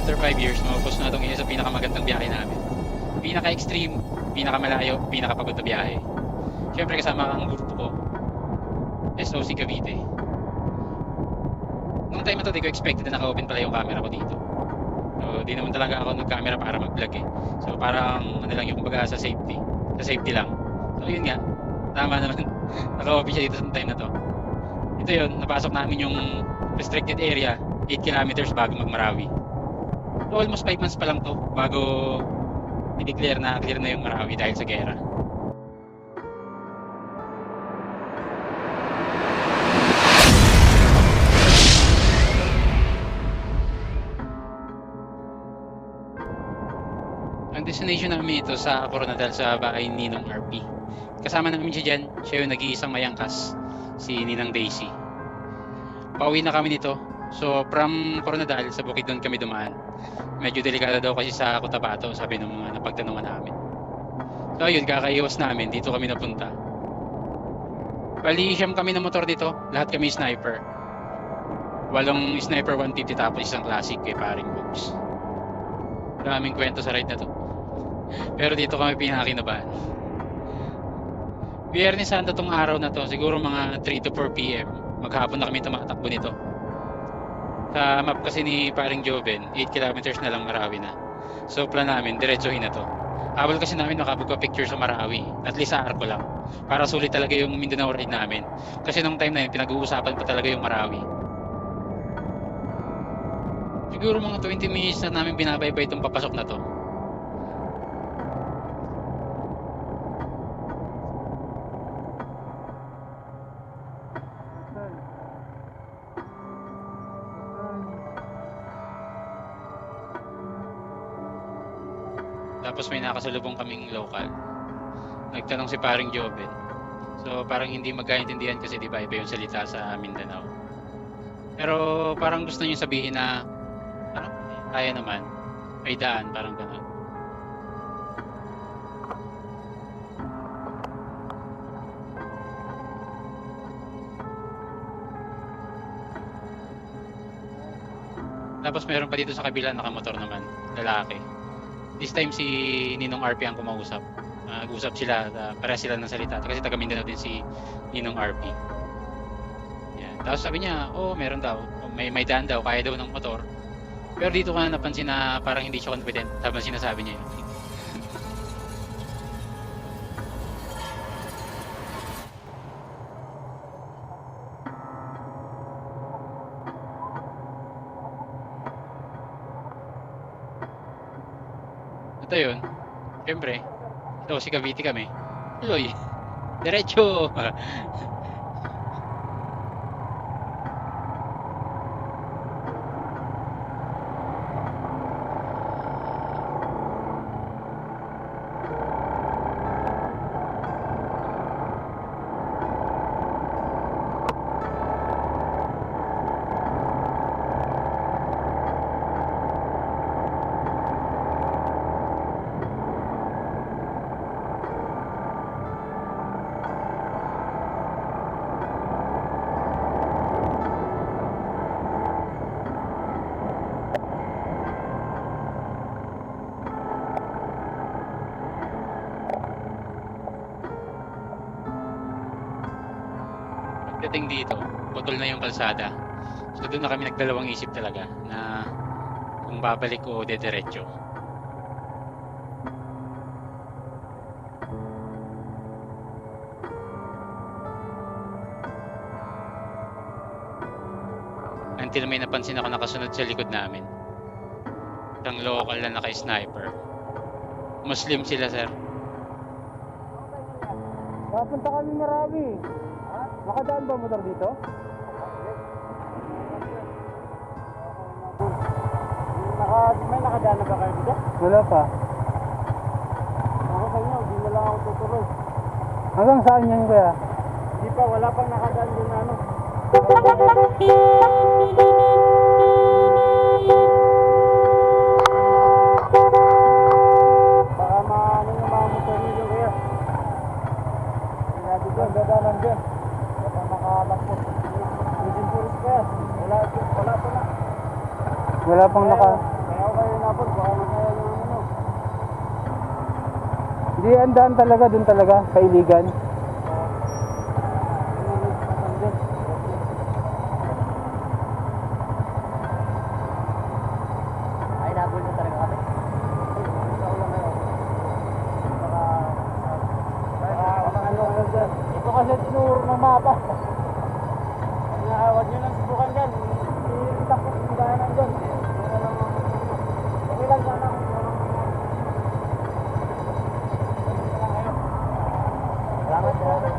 after 5 years, maupos na itong isa sa pinakamagandang biyahe namin. Pinaka-extreme, pinakamalayo, pinakapagod na biyahe. Siyempre kasama ang grupo ko, SOC Cavite. Nung time na to, di ko expected na naka-open pala yung camera ko dito. So, di naman talaga ako nag-camera para mag-vlog eh. So, parang ano lang yung kumbaga sa safety. Sa safety lang. So, yun nga. Tama naman. naka-open siya dito sa time na to. Ito yun, napasok namin yung restricted area 8 kilometers bago magmarawi. So, almost 5 months pa lang to bago i-declare na clear na yung Marawi dahil sa gera. Ang destination namin ito sa Coronadal sa bahay ni Ninong RP. Kasama namin siya dyan, siya yung nag-iisang mayangkas, si Ninang Daisy. Pauwi na kami nito. So from Coronadal sa bukid doon kami dumaan. Medyo delikado daw kasi sa Cotabato, sabi ng mga napagtanungan namin. So ayun, kakaiwas namin, dito kami napunta. Bali, kami na motor dito, lahat kami sniper. Walong sniper 150 tapos isang classic kay paring books. Maraming kwento sa ride na to. Pero dito kami pinakakinabahan. Biyernes Santo tong araw na to, siguro mga 3 to 4 p.m. Maghapon na kami tumatakbo nito. Sa map kasi ni paring Joven, 8 kilometers na lang Marawi na. So plan namin, diretsuhin na to. Awal kasi namin makabugwa picture sa Marawi, at least sa Arco lang. Para sulit talaga yung Mindanao ride namin. Kasi nung time na yun, pinag-uusapan pa talaga yung Marawi. Siguro mga 20 minutes na namin binabaybay itong papasok na to. May nakasalubong kaming local. Nagtanong si paring Joven. So parang hindi magkaintindihan kasi di ba iba yung salita sa Mindanao. Pero parang gusto niya sabihin na parang kaya naman. May daan, parang gano'n. Tapos meron pa dito sa kabila nakamotor naman, lalaki. This time si Ninong RP ang kumausap. Nag-usap sila, uh, para sila ng salita. Kasi taga Mindanao din si Ninong RP. Yan. Tapos sabi niya, oh meron daw. May, may daan daw, kaya daw ng motor. Pero dito ka na napansin na parang hindi siya confident habang sinasabi niya yun. Ito, si Cavite kami. Tuloy. Diretso. Pagdating dito, putol na yung kalsada. So doon na kami nagdalawang isip talaga na kung babalik o dediretso. Until may napansin ako nakasunod sa likod namin. Isang local na naka-sniper. Muslim sila, sir. Papunta kami marami. Nakadaan ba motor dito? Naka, may nakadaan na ba kayo dito? Wala pa. Ako sa inyo, hindi na lang ako tutuloy. Hanggang saan yan kuya? Hindi pa, wala pang nakadaan din na ano. Baka maano yung mga motor nyo kuya. Sinabi ko, ang dadanan dyan. Makalapot. Using tourist ka yan. Wala, wala pa na. Wala pang naka... Kaya ako kayo napon, baka makaya yung ano. Hindi, ang daan talaga, dun talaga, sa iligan. Ito kasi tinuro ng mapa. Huwag nyo nang subukan dyan. Iitak ko yung daanan dyan. Okay lang sana. Salamat, salamat.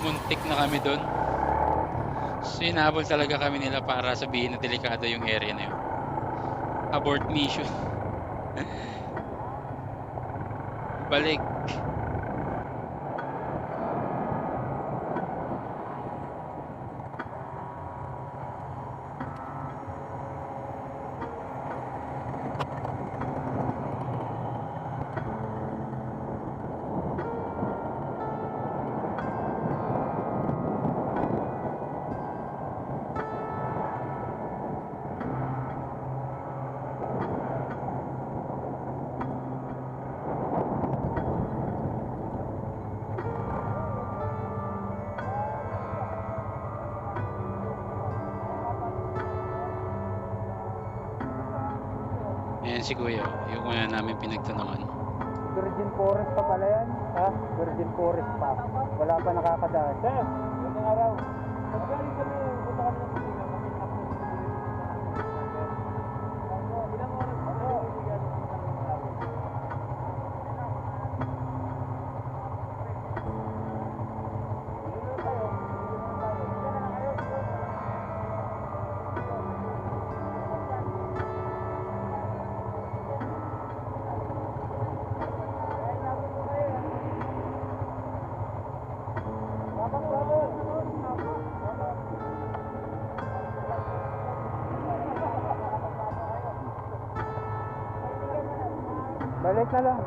Muntik na kami doon. So inabol talaga kami nila para sabihin na delikado yung area na yun. Abort mission. Balik. Ayan si Kuya. Yung una namin pinagtanungan. Virgin Forest pa pala yan. Ha? Virgin Forest pa. Wala pa nakakadaan. Sir, magandang araw. Punta kami Balik na lang.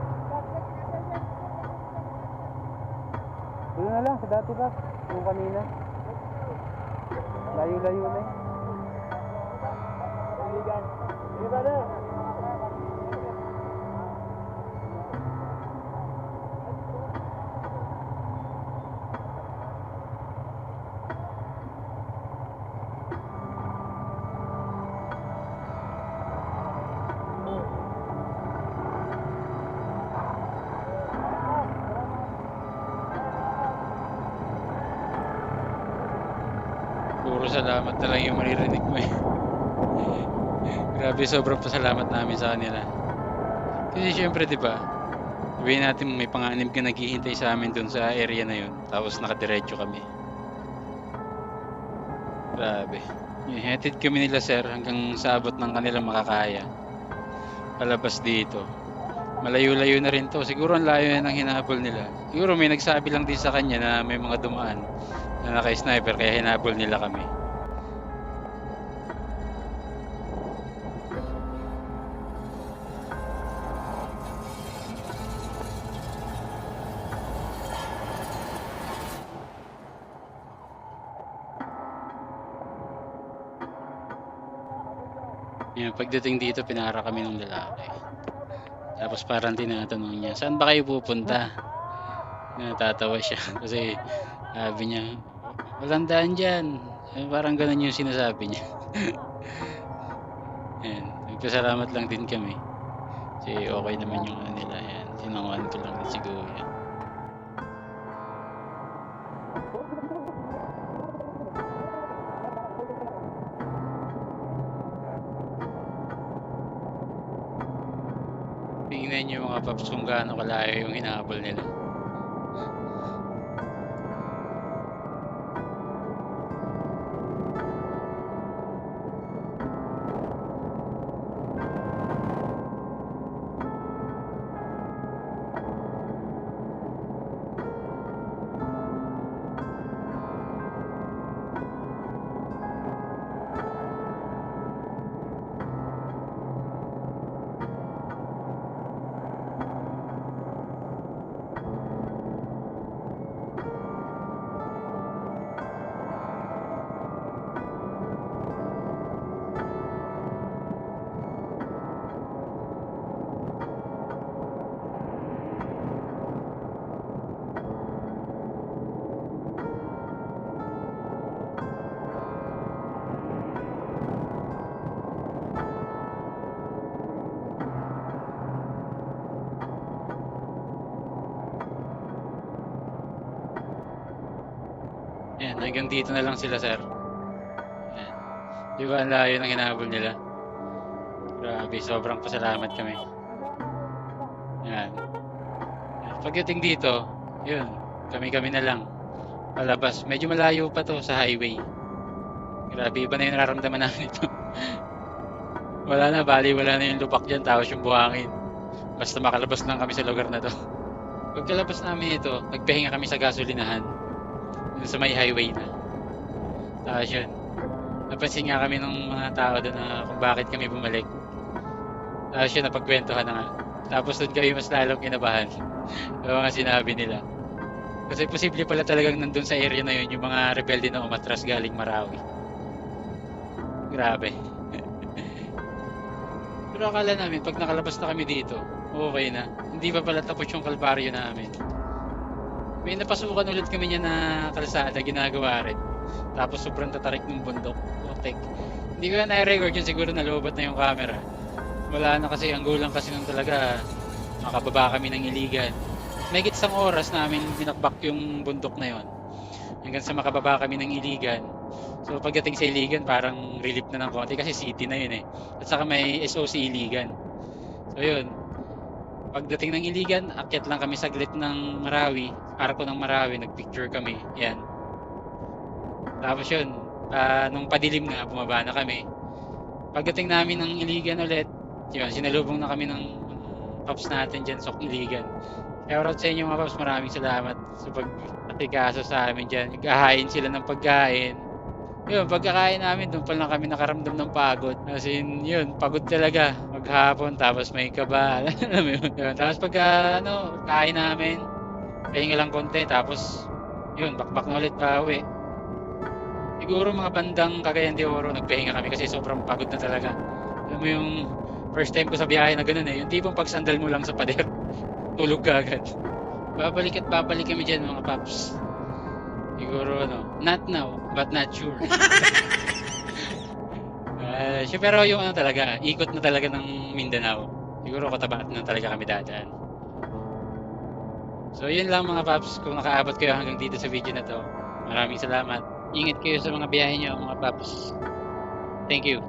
Doon na lang, sa dati ba? Yung kanina. Layo-layo na eh. Kaibigan. Sige ba na? Puro salamat na lang yung maririnig mo eh. Grabe, sobrang pasalamat namin sa kanila. Kasi syempre, di ba? Sabihin natin may panganib ka naghihintay sa amin dun sa area na yun. Tapos nakadiretso kami. Grabe. Hatid kami nila sir hanggang sa abot ng kanilang makakaya. Palabas dito. Malayo-layo na rin to. Siguro ang layo na ng hinabol nila. Siguro may nagsabi lang din sa kanya na may mga dumaan na naka-sniper kaya hinabol nila kami. Yan, pagdating dito, pinara kami ng lalaki. Tapos parang tinatanong niya, saan ba kayo pupunta? Natatawa siya kasi sabi niya, walang daan dyan. Eh, parang ganun yung sinasabi niya. Yan, nagpasalamat lang din kami. Kasi okay naman yung ano nila. Yan, sinanguhan ko lang siguro yan. Niyo mga paps kung gaano kalayo yung hinahabol nila. Hanggang dito na lang sila, sir. Yan. Di ba ang layo ng hinabol nila? Grabe, sobrang pasalamat kami. Yan. Pagdating dito, yun, kami-kami na lang. Palabas, medyo malayo pa to sa highway. Grabe, iba na yung nararamdaman namin ito. wala na, bali, wala na yung lupak dyan, tapos yung buhangin. Basta makalabas lang kami sa lugar na to. Pagkalabas namin ito, nagpahinga kami sa gasolinahan. Sa may highway na. Tapos yun, napansin nga kami ng mga tao doon na kung bakit kami bumalik. Tapos yun, napagkwentuhan na nga. Tapos doon kami mas lalong kinabahan. Yung mga sinabi nila. Kasi posible pala talagang nandun sa area na yun yung mga rebelde na umatras galing Marawi. Grabe. Pero akala namin, pag nakalabas na kami dito, okay na. Hindi pa pala tapos yung kalbaryo namin. May napasukan ulit kami niya na kalsada, ginagawa rin. Tapos sobrang tatarik ng bundok. Putek. Hindi ko na na-record yun, siguro nalobat na yung camera. Wala na kasi, ang gulang kasi nung talaga, makababa kami ng iligan. May isang oras namin binakbak yung bundok na yon. Hanggang sa makababa kami ng iligan. So pagdating sa iligan, parang relief na ng konti kasi city na yun eh. At saka may SOC iligan. So yun, pagdating ng iligan, akyat lang kami saglit ng Marawi, arko ng Marawi, nagpicture kami. Yan. Tapos yun, ah, nung padilim na, bumaba na kami. Pagdating namin ng iligan ulit, yun, sinalubong na kami ng paps natin dyan sa iligan. Shout out sa inyo mga paps, maraming salamat sa pag-atikaso sa amin dyan. Naghahain sila ng pagkain. Yun, pagkakain namin, doon pa lang kami nakaramdam ng pagod. As in, yun, pagod talaga. Maghapon, tapos may kaba. Alam mo yun? Tapos pagka, ano, kain namin, pahinga lang konti, tapos, yun, bakbak na ulit pa uwi. Siguro mga bandang Cagayan de Oro, nagpahinga kami kasi sobrang pagod na talaga. Alam mo yung first time ko sa biyahe na ganun eh, yung tipong pagsandal mo lang sa pader, tulog ka agad. Babalik at babalik kami dyan mga paps. Siguro ano, not now, but not sure. uh, siya, pero yung ano talaga, ikot na talaga ng Mindanao. Siguro katabaat na talaga kami dadaan. So yun lang mga paps, kung nakaabot kayo hanggang dito sa video na to, maraming salamat. Ingat kayo sa mga biyahe nyo mga paps. Thank you.